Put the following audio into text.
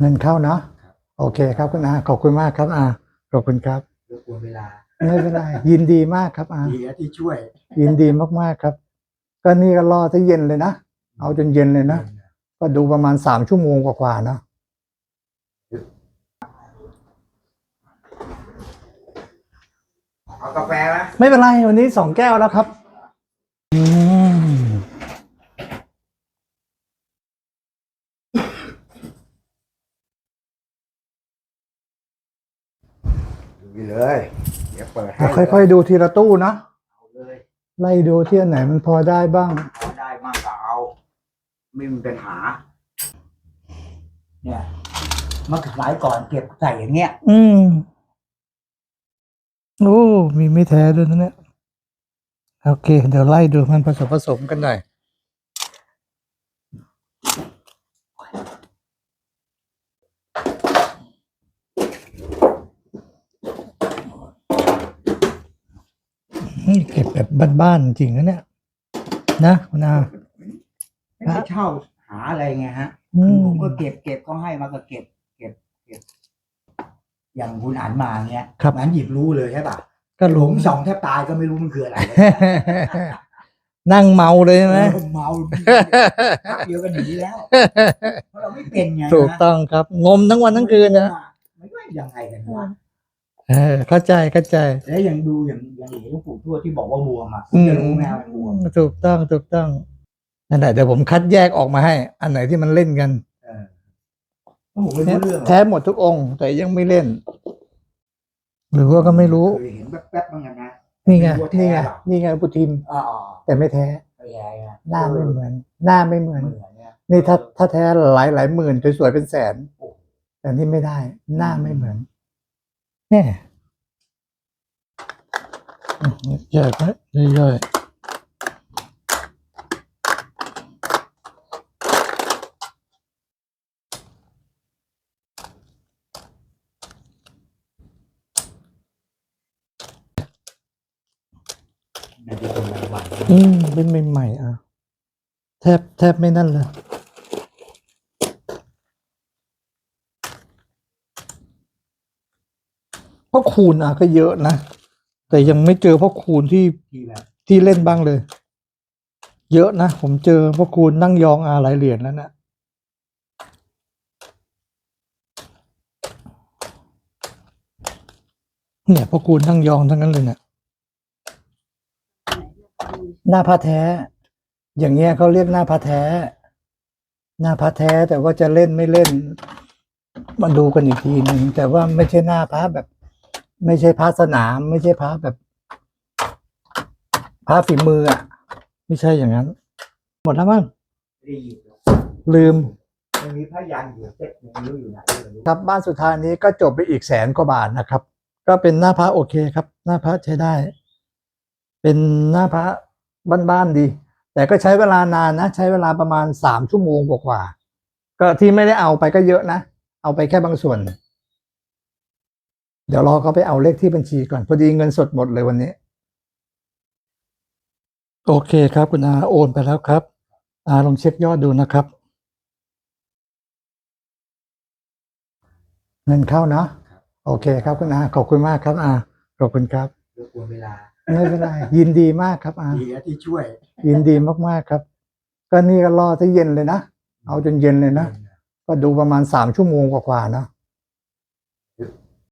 เงินเข้าเนาะโอเคครับคุณอาขอบคุณมากครับอาขอบคุณครับรบกวนเวลาไม่เป็นไรยินดีมากครับอาดีนะที่ช่วย ยินดีมากๆครับ ก็นี่ก็รอซะเย็นเลยนะเอาจนเย็นเลยนะก็ดูประมาณสามชั่วโมงกว่าๆเนาะเอากาแฟไหมไม่เป็นไรวันนี้สองแก้วแล้วครับ ดูเลย เดี๋ยวเปิดให้เดี๋ยวค่อยๆ ดูทีละตู้เนาะเอาเลยไล่ดูที่อันไหนมันพอได้บ้าง เอาได้มากก็เอา ไม่มีปัญหา เนี่ยเมื่อสมัยก่อนเก็บใส่อย่างเงี้ย อืมโอ้มีไม่แท้ด้วยนะเนี่ย โอเค เดี๋ยวไล่ดูมันผสมผสมกันหน่อย นี่เก็บแบบบ้านๆจริงนะเนี่ยนะคุณอา ไม่ได้เช่าหาอะไรไงฮะอืม ผมก็เก็บเก็บก็ให้มาก็เก็บ เก็บเก็บ อย่างคุณอ่านมาเนี้ยครับนั้นหยิบรู้เลยใช่ป่ะก็หลรู้งสองแทบตายก็ไม่รู้มันคืออะไรนั่งเมาเลยใช่ไหมเออเมาพักเดียวกันหนีแล้วเพราะเราไม่เป็นไงนะถูกต้องครับ งมทั้งวันทั้งคืนนะไม่ว่ายังไงกันวะ เออเข้าใจเข้าใจ แล้วยังดูอย่างอย่างหลวงปู่ทวดที่บอกว่าบวมอะอืมจะรู้ไหมว่ามันบวมถูกต้องถูกต้องนั่นแหละเดี๋ยวผมคัดแยกออกมาให้ อันไหนที่มันเล่นกันเออเพราะผมไม่รู้เรื่องหรอกแท้หมดทุกองค์ แต่ยังไม่เล่น หรือว่าก็ไม่รู้ เคยเห็นแป๊บๆบ้างกันนะนี่ไงไม่รู้ว่าแท้นี่ไงหรอนี่ไงปุทิมอ๋อแต่ไม่แท้ไม่แย่ไงหน้าไม่เหมือน หน้าไม่เหมือน เหมือนเนี่ยนี่ถ้าถ้าแท้หลายหลายหมื่นสวยๆเป็นแสน แต่นี่ไม่ได้ หน้าไม่เหมือนแน่อืมแยกไว้ย่อยๆน่าจะเป็นรางวัลอืมเป็นใหม่ๆอะ แทบแทบไม่นั่นเลย พราะคูณอะก็เยอะนะ แต่ยังไม่เจอพ่อคูณที่ที่แบบที่เล่นบ้างเลย เยอะนะ ผมเจอพ่อคูณนั่งยองอาหลายเหรียญแล้วนะเนี่ยพ่อคูณนั่งยองทั้งนั้นเลยเนี่ยหน้าพระแท้ อย่างเงี้ยเขาเรียกหน้าพระแท้ หน้าพระแท้แต่ว่าจะเล่นไม่เล่นมาดูกันอีกทีหนึ่งแต่ว่าไม่ใช่หน้าพระแบบ ไม่ใช่พระสนาม ไม่ใช่พระแบบพระฝีมืออะ ไม่ใช่อย่างนั้น หมดแล้วมั้งไม่ได้หยิบหรอกลืม มันมีพยันอยู่เซ็ตหนึ่งไม่รู้อยู่ไหนไม่รู้ครับบ้านสุดท้ายนี้ก็จบไปอีกแสนกว่าบาทนะครับ ก็เป็นหน้าพระโอเคครับ หน้าพระใช้ได้ เป็นหน้าพระบ้านๆดี แต่ก็ใช้เวลานานนะ ใช้เวลาประมาณสามชั่วโมงกว่าๆก็ที่ไม่ได้เอาไปก็เยอะนะ เอาไปแค่บางส่วน เดี๋ยวรอเขาไปเอาเลขที่บัญชีก่อน พอดีเงินสดหมดเลยวันนี้ โอเคครับคุณอาโอนไปแล้วครับ อาลองเช็คยอดดูนะครับ เงินเข้าเนาะโอเคครับคุณอาขอบคุณมากครับอาขอบคุณครับรบกวนเวลาไม่เป็นไรยินดีมากครับอาดีนะที่ช่วย ยินดีมากๆครับ ก็นี่ก็รอซะเย็นเลยนะ เอาจนเย็นเลยนะ ก็ดูประมาณสามชั่วโมงกว่าๆเนาะ